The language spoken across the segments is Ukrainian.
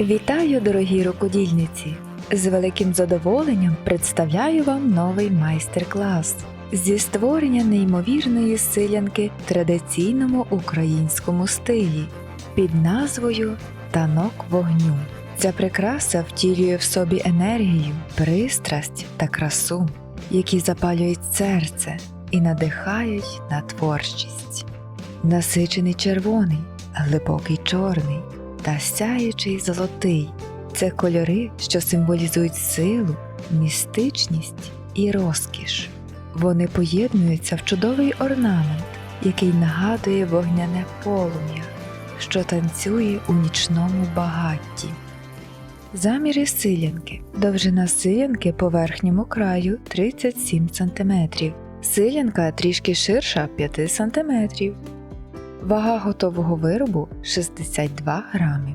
Вітаю, дорогі рукодільниці! З великим задоволенням представляю вам новий майстер-клас зі створення неймовірної силянки в традиційному українському стилі під назвою Танок вогню. Ця прикраса втілює в собі енергію, пристрасть та красу, які запалюють серце і надихають на творчість. Насичений червоний, глибокий чорний та сяючий золотий це кольори, що символізують силу, містичність і розкіш. Вони поєднуються в чудовий орнамент, який нагадує вогняне полум'я, що танцює у нічному багатті. Заміри силянки. Довжина силянки по верхньому краю 37 см. Силянка трішки ширша 5 см. Вага готового виробу 62 грами.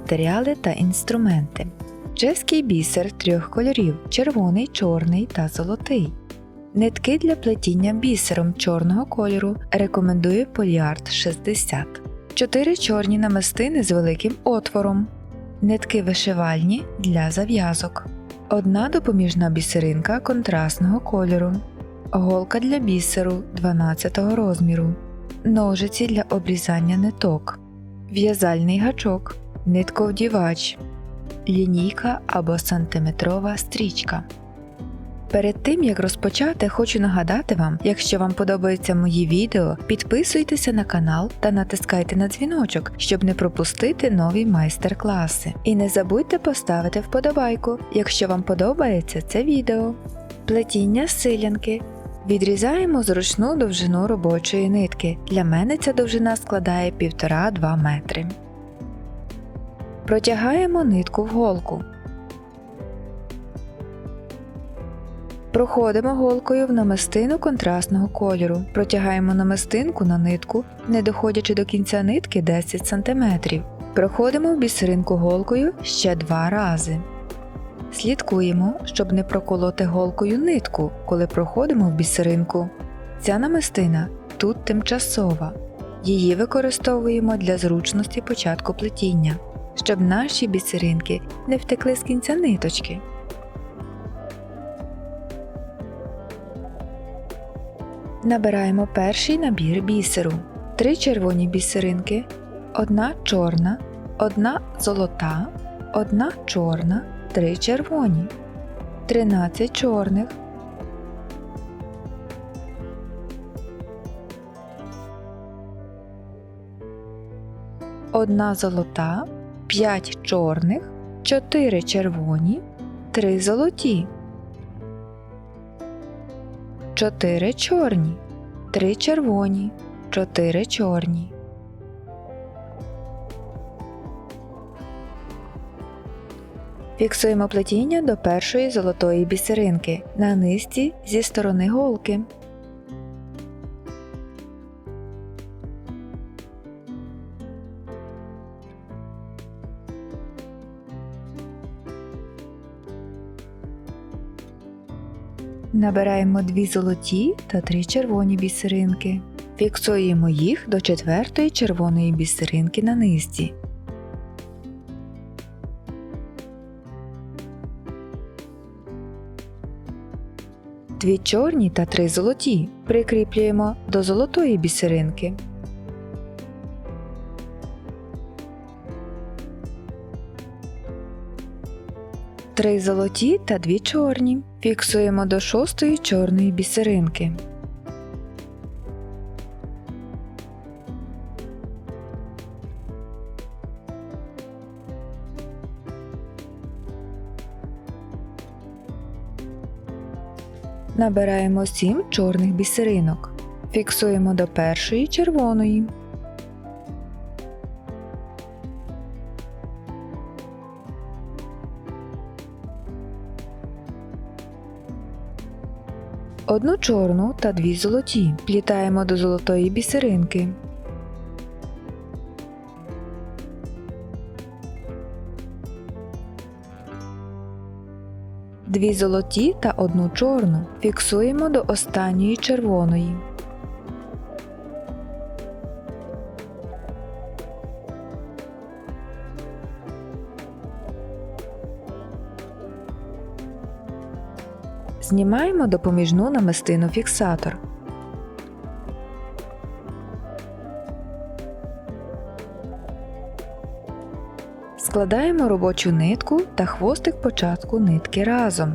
Матеріали та інструменти. Чеський бісер трьох кольорів червоний, чорний та золотий. Нитки для плетіння бісером чорного кольору рекомендую Поліарт 60. 4 чорні намистини з великим отвором. Нитки вишивальні для зав'язок. Одна допоміжна бісеринка контрастного кольору. Голка для бісеру 12 розміру. Ножиці для обрізання ниток. В'язальний гачок. Нитковдівач. Лінійка або сантиметрова стрічка. Перед тим як розпочати, хочу нагадати вам, якщо вам подобаються мої відео, підписуйтеся на канал та натискайте на дзвіночок, щоб не пропустити нові майстер-класи. І не забудьте поставити вподобайку, якщо вам подобається це відео. Плетіння силянки. Відрізаємо зручну довжину робочої нитки. Для мене ця довжина складає 1,5-2 метри. Протягаємо нитку в голку. Проходимо голкою в намистину контрастного кольору. Протягаємо намистинку на нитку, не доходячи до кінця нитки 10 см. Проходимо в бісеринку голкою ще два рази. Слідкуємо, щоб не проколоти голкою нитку, коли проходимо в бісеринку. Ця намистина тут тимчасова. Її використовуємо для зручності початку плетіння, щоб наші бісеринки не втекли з кінця ниточки. Набираємо перший набір бісеру. Три червоні бісеринки, одна чорна, одна золота, одна чорна, три червоні, 13 чорних, одна золота, 5 чорних, 4 червоні, 3 золоті. 4 чорні, 3 червоні, 4 чорні. Фіксуємо плетіння до першої золотої бісеринки на низці зі сторони голки. Набираємо дві золоті та три червоні бісеринки. Фіксуємо їх до четвертої червоної бісеринки на низці. Дві чорні та три золоті прикріплюємо до золотої бісеринки. Три золоті та дві чорні. Фіксуємо до шостої чорної бісеринки. Набираємо сім чорних бісеринок. Фіксуємо до першої червоної. Одну чорну та дві золоті плітаємо до золотої бісеринки. дві золоті та одну чорну. Фіксуємо до останньої червоної. Знімаємо допоміжну намистину фіксатор. Складаємо робочу нитку та хвостик початку нитки разом.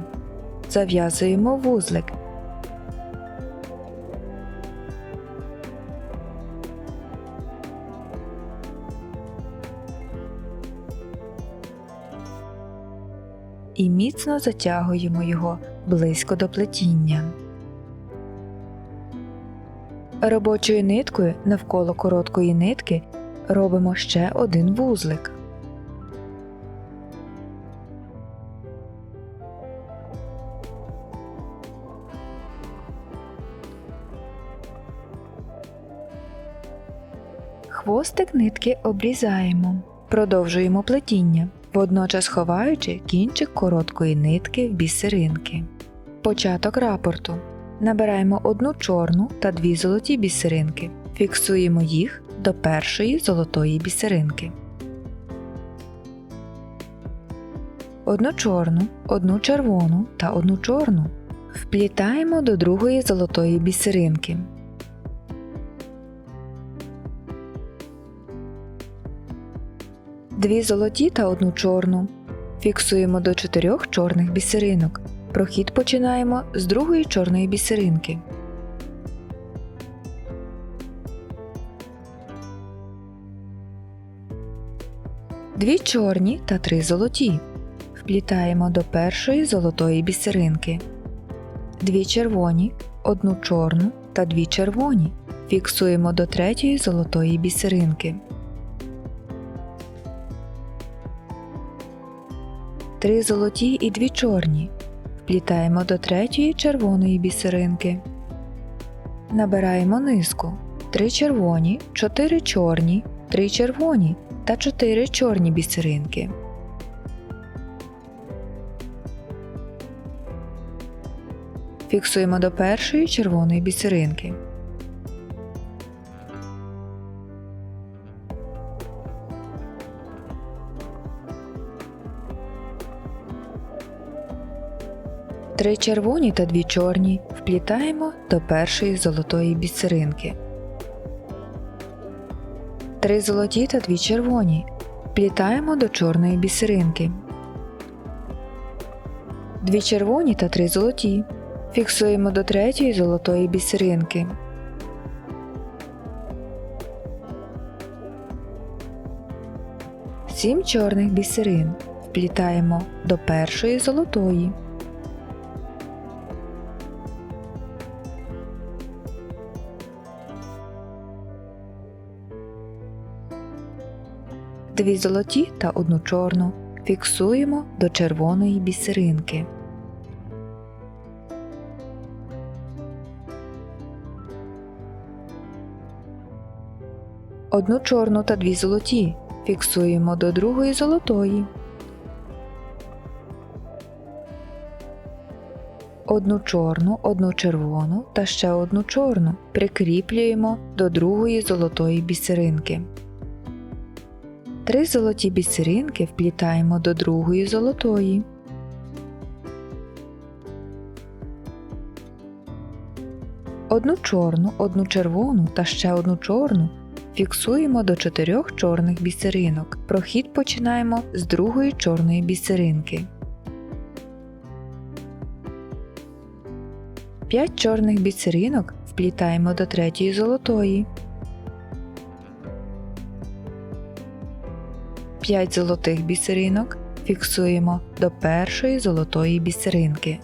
Зав'язуємо вузлик. І міцно затягуємо його близько до плетіння. Робочою ниткою навколо короткої нитки робимо ще один вузлик. Хвостик нитки обрізаємо, продовжуємо плетіння, водночас ховаючи кінчик короткої нитки в бісеринки. Початок рапорту. Набираємо одну чорну та дві золоті бісеринки, фіксуємо їх до першої золотої бісеринки. Одну чорну, одну червону та одну чорну вплітаємо до другої золотої бісеринки. Дві золоті та одну чорну. Фіксуємо до чотирьох чорних бісеринок. Прохід починаємо з другої чорної бісеринки. Дві чорні та три золоті. Вплітаємо до першої золотої бісеринки. Дві червоні, одну чорну та дві червоні. Фіксуємо до третьої золотої бісеринки. Три золоті і дві чорні. Вплітаємо до третьої червоної бісеринки. Набираємо низку. Три червоні, чотири чорні, три червоні та чотири чорні бісеринки. Фіксуємо до першої червоної бісеринки. Три червоні та дві чорні вплітаємо до першої золотої бісеринки. Три золоті та дві червоні вплітаємо до чорної бісеринки. Дві червоні та три золоті. Фіксуємо до третьої золотої бісеринки. Сім чорних бісерин вплітаємо до першої золотої. Дві золоті та одну чорну фіксуємо до червоної бісеринки. Одну чорну та дві золоті фіксуємо до другої золотої. Одну чорну, одну червону та ще одну чорну прикріплюємо до другої золотої бісеринки. Три золоті бісеринки вплітаємо до другої золотої. Одну чорну, одну червону та ще одну чорну фіксуємо до чотирьох чорних бісеринок. Прохід починаємо з другої чорної бісеринки. П'ять чорних бісеринок вплітаємо до третьої золотої. 5 золотих бісеринок фіксуємо до першої золотої бісеринки.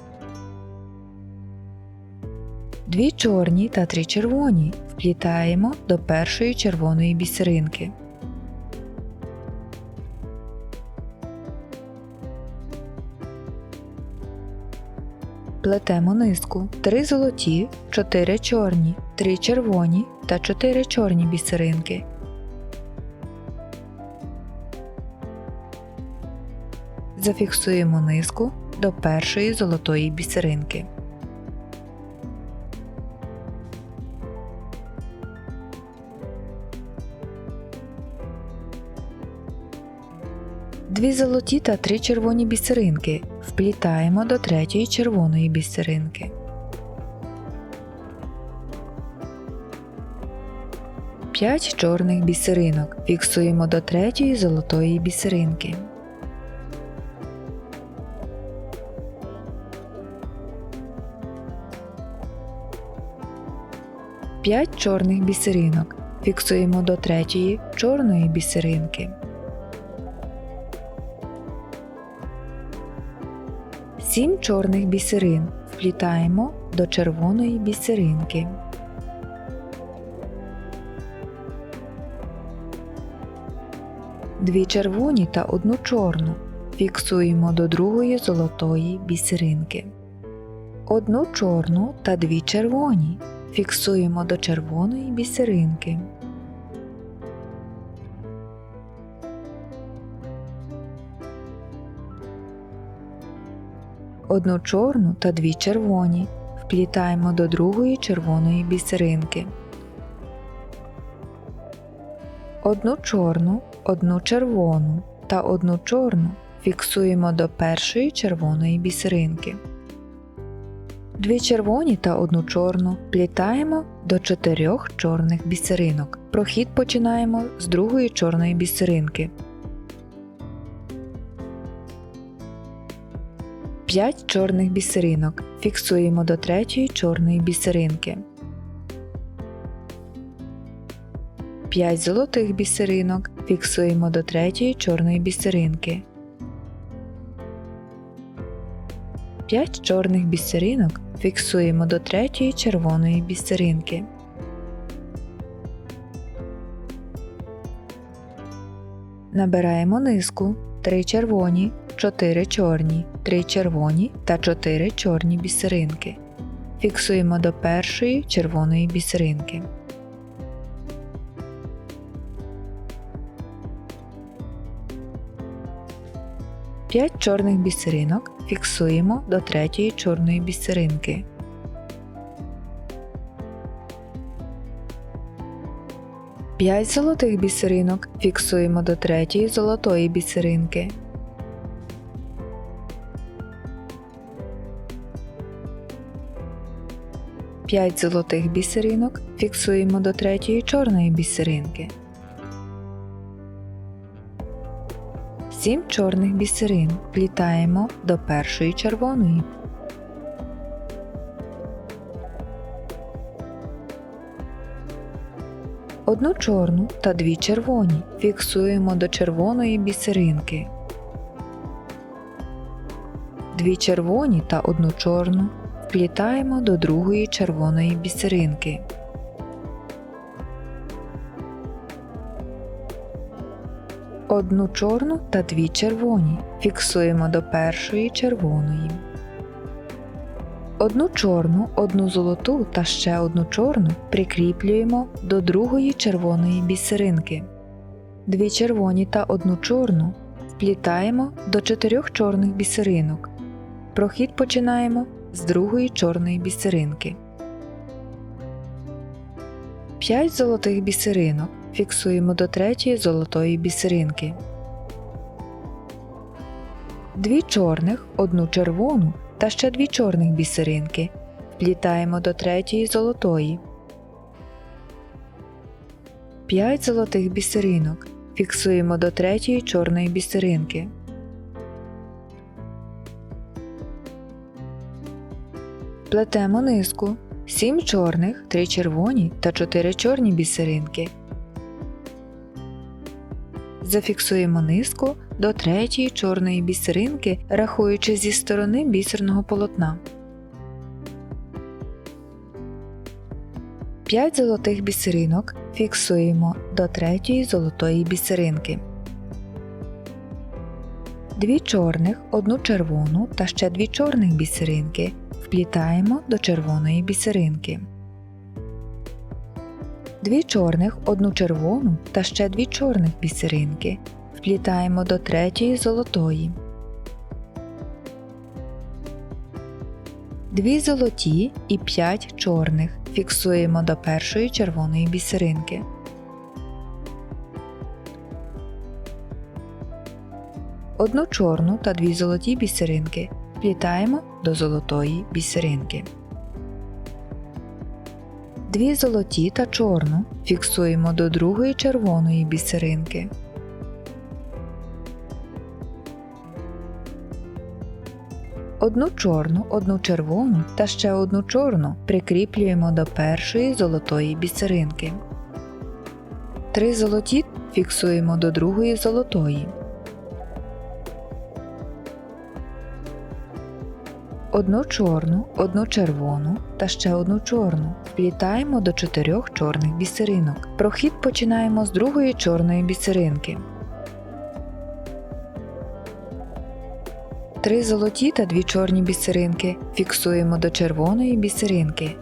Дві чорні та три червоні вплітаємо до першої червоної бісеринки. Плетемо низку. Три золоті, чотири чорні, три червоні та чотири чорні бісеринки. Зафіксуємо низку до першої золотої бісеринки. Дві золоті та три червоні бісеринки вплітаємо до третьої червоної бісеринки. П'ять чорних бісеринок фіксуємо до третьої золотої бісеринки. П'ять чорних бісеринок фіксуємо до третьої чорної бісеринки. Сім чорних бісерин вплітаємо до червоної бісеринки. Дві червоні та одну чорну фіксуємо до другої золотої бісеринки. Одну чорну та дві червоні фіксуємо до червоної бісеринки. Одну чорну та дві червоні вплітаємо до другої червоної бісеринки. Одну чорну, одну червону та одну чорну фіксуємо до першої червоної бісеринки. Дві червоні та одну чорну плітаємо до чотирьох чорних бісеринок. Прохід починаємо з другої чорної бісеринки. П'ять чорних бісеринок фіксуємо до третьої чорної бісеринки. 5 золотих бісеринок фіксуємо до третьої чорної бісеринки. 5 чорних бісеринок фіксуємо до третьої червоної бісеринки. Набираємо низку 3 червоні, 4 чорні, 3 червоні та 4 чорні бісеринки. Фіксуємо до першої червоної бісеринки. П'ять чорних бісеринок фіксуємо до третьої чорної бісеринки. П'ять золотих бісеринок фіксуємо до третьої золотої бісеринки. П'ять золотих бісеринок фіксуємо до третьої чорної бісеринки. 7 чорних бісерин плітаємо до першої червоної. Одну чорну та дві червоні фіксуємо до червоної бісеринки. Дві червоні та одну чорну вплітаємо до другої червоної бісеринки. Одну чорну та дві червоні фіксуємо до першої червоної. Одну чорну, одну золоту та ще одну чорну прикріплюємо до другої червоної бісеринки. Дві червоні та одну чорну вплітаємо до чотирьох чорних бісеринок. Прохід починаємо з другої чорної бісеринки. П'ять золотих бісеринок фіксуємо до третьої золотої бісеринки. Дві чорних, одну червону та ще дві чорних бісеринки вплітаємо до третьої золотої. П'ять золотих бісеринок фіксуємо до третьої чорної бісеринки. Плетемо низку. Сім чорних, три червоні та чотири чорні бісеринки. Зафіксуємо низку до третьої чорної бісеринки, рахуючи зі сторони бісерного полотна. 5 золотих бісеринок фіксуємо до третьої золотої бісеринки. Дві чорних, одну червону та ще дві чорних бісеринки вплітаємо до червоної бісеринки. Дві чорних, одну червону та ще дві чорних бісеринки вплітаємо до третьої золотої. Дві золоті і п'ять чорних фіксуємо до першої червоної бісеринки. одну чорну та дві золоті бісеринки. Вплітаємо до золотої бісеринки. Дві золоті та чорну фіксуємо до другої червоної бісеринки. Одну чорну, одну червону та ще одну чорну прикріплюємо до першої золотої бісеринки. Три золоті фіксуємо до другої золотої. Одну чорну, одну червону та ще одну чорну вплітаємо до чотирьох чорних бісеринок. Прохід починаємо з другої чорної бісеринки. Три золоті та дві чорні бісеринки фіксуємо до червоної бісеринки.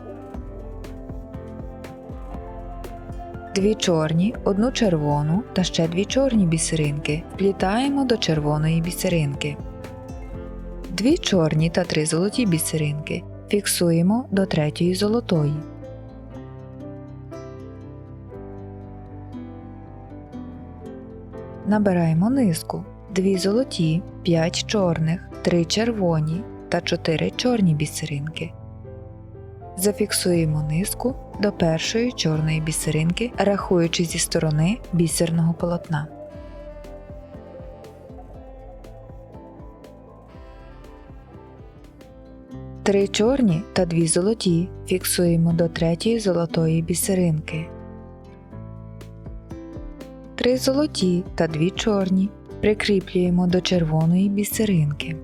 Дві чорні, одну червону та ще дві чорні бісеринки вплітаємо до червоної бісеринки. Дві чорні та три золоті бісеринки фіксуємо до третьої золотої. Набираємо низку. Дві золоті, п'ять чорних, три червоні та чотири чорні бісеринки. Зафіксуємо низку до першої чорної бісеринки, рахуючи зі сторони бісерного полотна. Три чорні та дві золоті фіксуємо до третьої золотої бісеринки. Три золоті та дві чорні прикріплюємо до червоної бісеринки.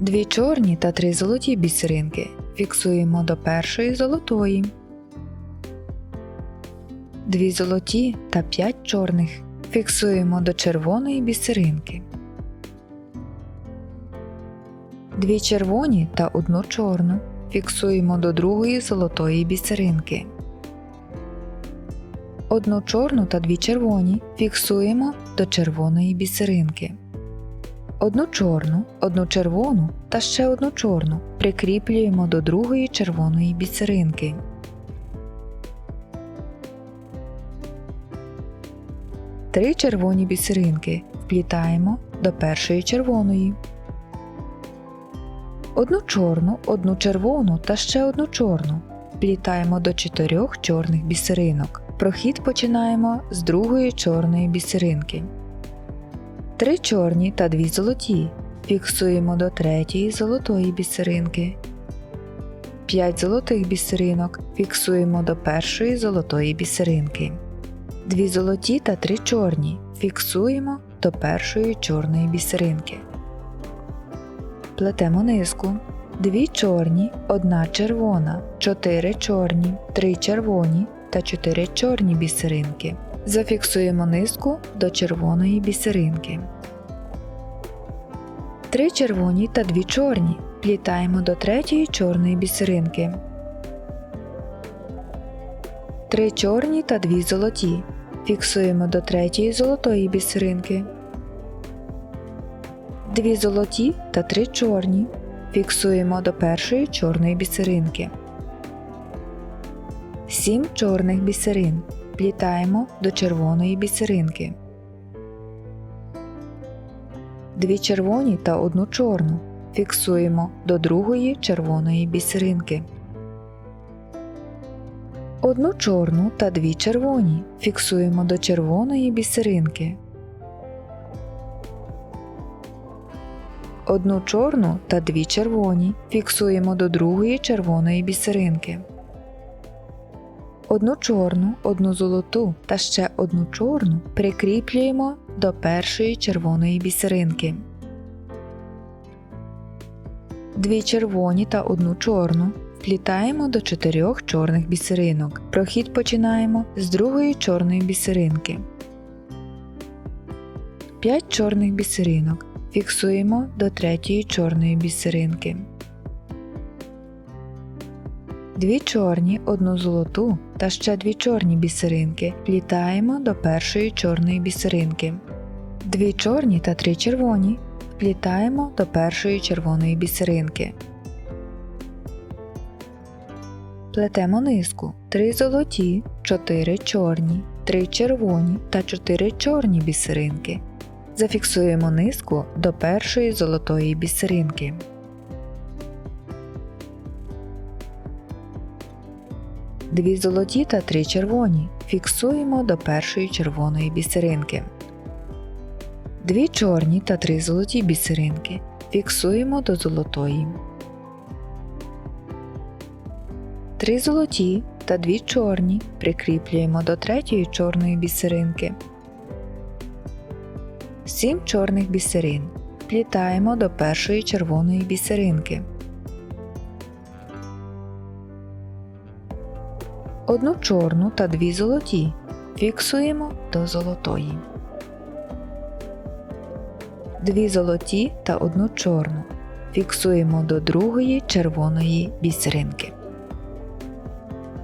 Дві чорні та три золоті бісеринки фіксуємо до першої золотої. Дві золоті та п'ять чорних фіксуємо до червоної бісеринки. Дві червоні та одну чорну фіксуємо до другої золотої бісеринки. Одну чорну та дві червоні фіксуємо до червоної бісеринки. Одну чорну, одну червону та ще одну чорну прикріплюємо до другої червоної бісеринки. Три червоні бісеринки вплітаємо до першої червоної. Одну чорну, одну червону та ще одну чорну вплітаємо до чотирьох чорних бісеринок. Прохід починаємо з другої чорної бісеринки. Три чорні та дві золоті фіксуємо до третьої золотої бісеринки. П'ять золотих бісеринок фіксуємо до першої золотої бісеринки. Дві золоті та три чорні фіксуємо до першої чорної бісеринки. Плетемо низку. Дві чорні, одна червона, чотири чорні, три червоні та чотири чорні бісеринки. Зафіксуємо низку до червоної бісеринки. Три червоні та дві чорні плітаємо до третьої чорної бісеринки. Три чорні та дві золоті. Фіксуємо до третьої золотої бісеринки. Дві золоті та три чорні. Фіксуємо до першої чорної бісеринки. Сім чорних бісерин плітаємо до червоної бісеринки. Дві червоні та одну чорну фіксуємо до другої червоної бісеринки. Одну чорну та дві червоні фіксуємо до червоної бісеринки. Одну чорну та дві червоні фіксуємо до другої червоної бісеринки. Одну чорну, одну золоту та ще одну чорну прикріплюємо до першої червоної бісеринки. Дві червоні та одну чорну вплітаємо до чотирьох чорних бісеринок. Прохід починаємо з другої чорної бісеринки. П'ять чорних бісеринок фіксуємо до третьої чорної бісеринки. Дві чорні, одну золоту та ще дві чорні бісеринки плітаємо до першої чорної бісеринки. Дві чорні та три червоні плітаємо до першої червоної бісеринки. Плетемо низку. Три золоті, чотири чорні, три червоні та чотири чорні бісеринки. Зафіксуємо низку до першої золотої бісеринки. Дві золоті та три червоні фіксуємо до першої червоної бісеринки. Дві чорні та три золоті бісеринки фіксуємо до золотої. Три золоті та дві чорні прикріплюємо до третьої чорної бісеринки. Сім чорних бісерин вплітаємо до першої червоної бісеринки. Одну чорну та дві золоті фіксуємо до золотої. Дві золоті та одну чорну фіксуємо до другої червоної бісеринки.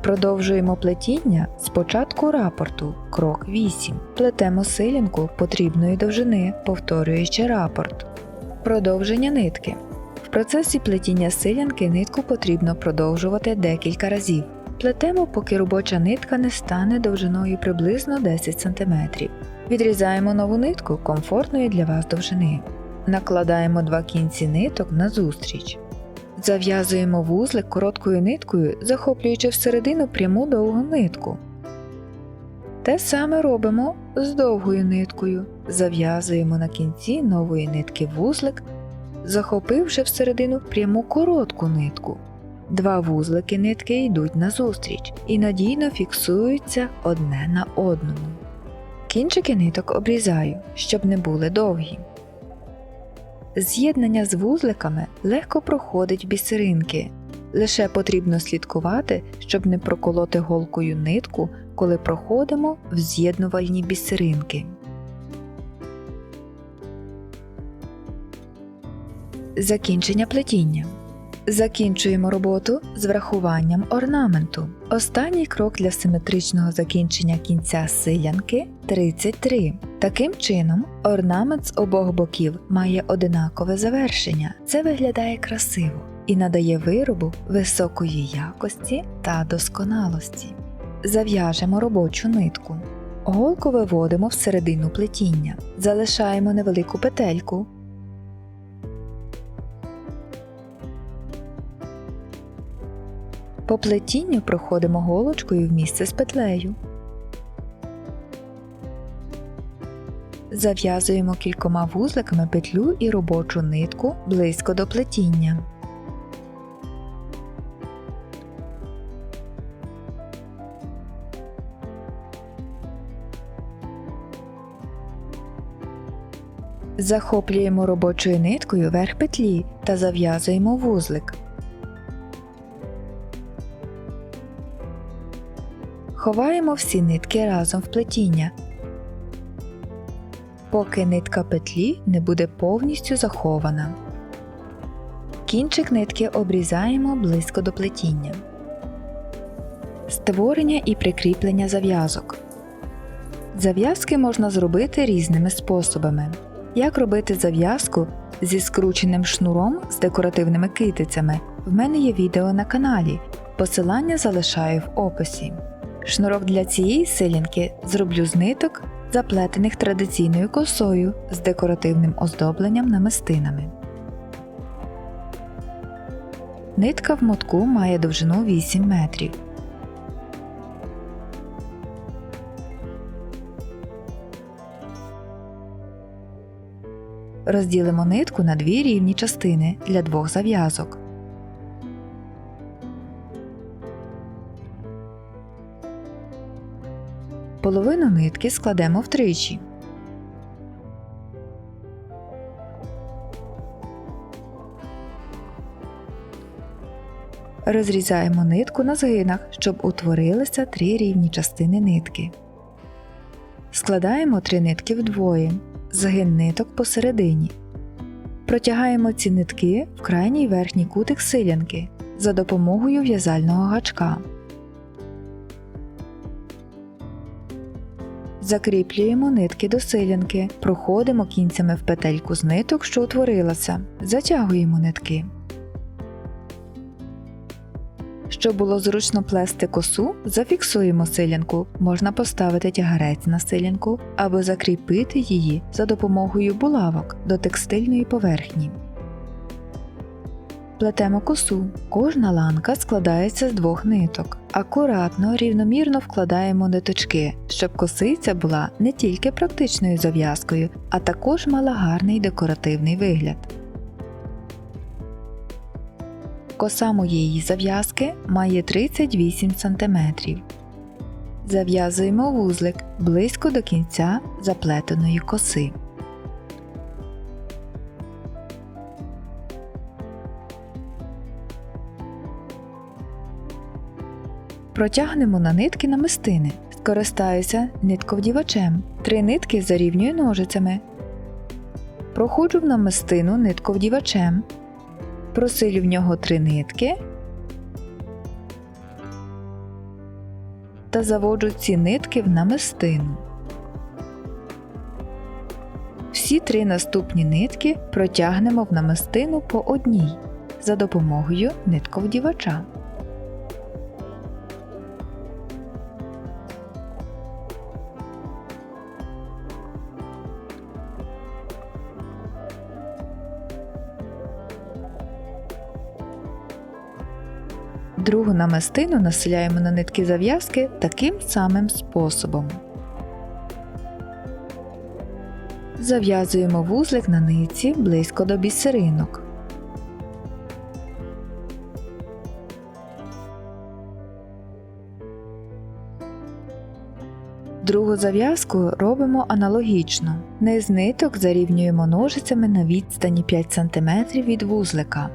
Продовжуємо плетіння з початку рапорту, крок 8. Плетемо силінку потрібної довжини, повторюючи рапорт. Продовження нитки. В процесі плетіння силянки нитку потрібно продовжувати декілька разів. Плетемо, поки робоча нитка не стане довжиною приблизно 10 см. Відрізаємо нову нитку комфортної для вас довжини. Накладаємо два кінці ниток на зустріч. Зав'язуємо вузлик короткою ниткою, захоплюючи всередину пряму довгу нитку. Те саме робимо з довгою ниткою. Зав'язуємо на кінці нової нитки вузлик, захопивши всередину пряму коротку нитку. Два вузлики нитки йдуть назустріч і надійно фіксуються одне на одному. Кінчики ниток обрізаю, щоб не були довгі. З'єднання з вузликами легко проходить в бісеринки. Лише потрібно слідкувати, щоб не проколоти голкою нитку, коли проходимо в з'єднувальні бісеринки. Закінчення плетіння. Закінчуємо роботу з врахуванням орнаменту. Останній крок для симетричного закінчення кінця силянки 33. Таким чином, орнамент з обох боків має одинакове завершення. Це виглядає красиво і надає виробу високої якості та досконалості. Зав'яжемо робочу нитку. Голку виводимо всередину плетіння, залишаємо невелику петельку. По плетінню проходимо голочкою в місце з петлею. Зав'язуємо кількома вузликами петлю і робочу нитку близько до плетіння. Захоплюємо робочою ниткою верх петлі та зав'язуємо вузлик. Ховаємо всі нитки разом в плетіння, поки нитка петлі не буде повністю захована. Кінчик нитки обрізаємо близько до плетіння. Створення і прикріплення зав'язок. Зав'язки можна зробити різними способами. Як робити зав'язку зі скрученим шнуром з декоративними китицями, в мене є відео на каналі. Посилання залишаю в описі. Шнурок для цієї силінки зроблю з ниток, заплетених традиційною косою з декоративним оздобленням намистинами. Нитка в мотку має довжину 8 метрів. Розділимо нитку на дві рівні частини для двох зав'язок. Половину нитки складемо втричі. Розрізаємо нитку на згинах, щоб утворилися три рівні частини нитки. Складаємо три нитки вдвоє, згин ниток посередині. Протягаємо ці нитки в крайній верхній кутик силянки за допомогою в'язального гачка. Закріплюємо нитки до силянки, проходимо кінцями в петельку з ниток, що утворилася, затягуємо нитки. Щоб було зручно плести косу, зафіксуємо силянку. Можна поставити тягарець на силянку або закріпити її за допомогою булавок до текстильної поверхні. Плетемо косу. Кожна ланка складається з двох ниток. Акуратно, рівномірно вкладаємо ниточки, щоб косиця була не тільки практичною зав'язкою, а також мала гарний декоративний вигляд. Коса моєї зав'язки має 38 см. Зав'язуємо вузлик близько до кінця заплетеної коси. Протягнемо на нитки намистини. Скористаюся нитковдівачем. Три нитки зарівнюю ножицями. Проходжу в намистину нитковдівачем. Просилю в нього три нитки та заводжу ці нитки в намистину. Всі три наступні нитки протягнемо в намистину по одній за допомогою нитковдівача. Другу намистину населяємо на нитки зав'язки таким самим способом. Зав'язуємо вузлик на нитці близько до бісеринок. Другу зав'язку робимо аналогічно. Низ ниток зарівнюємо ножицями на відстані 5 см від вузлика.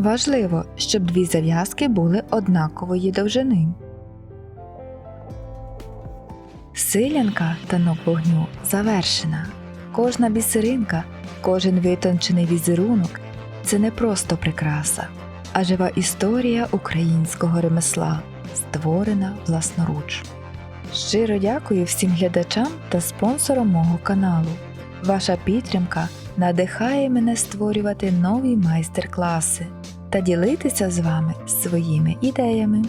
Важливо, щоб дві зав'язки були однакової довжини. Силянка танок вогню завершена. Кожна бісеринка, кожен витончений візерунок це не просто прикраса, а жива історія українського ремесла, створена власноруч. Щиро дякую всім глядачам та спонсорам мого каналу. Ваша підтримка надихає мене створювати нові майстер-класи та ділитися з вами своїми ідеями.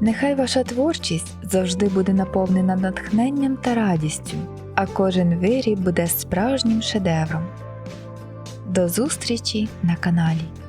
Нехай ваша творчість завжди буде наповнена натхненням та радістю, а кожен виріб буде справжнім шедевром. До зустрічі на каналі!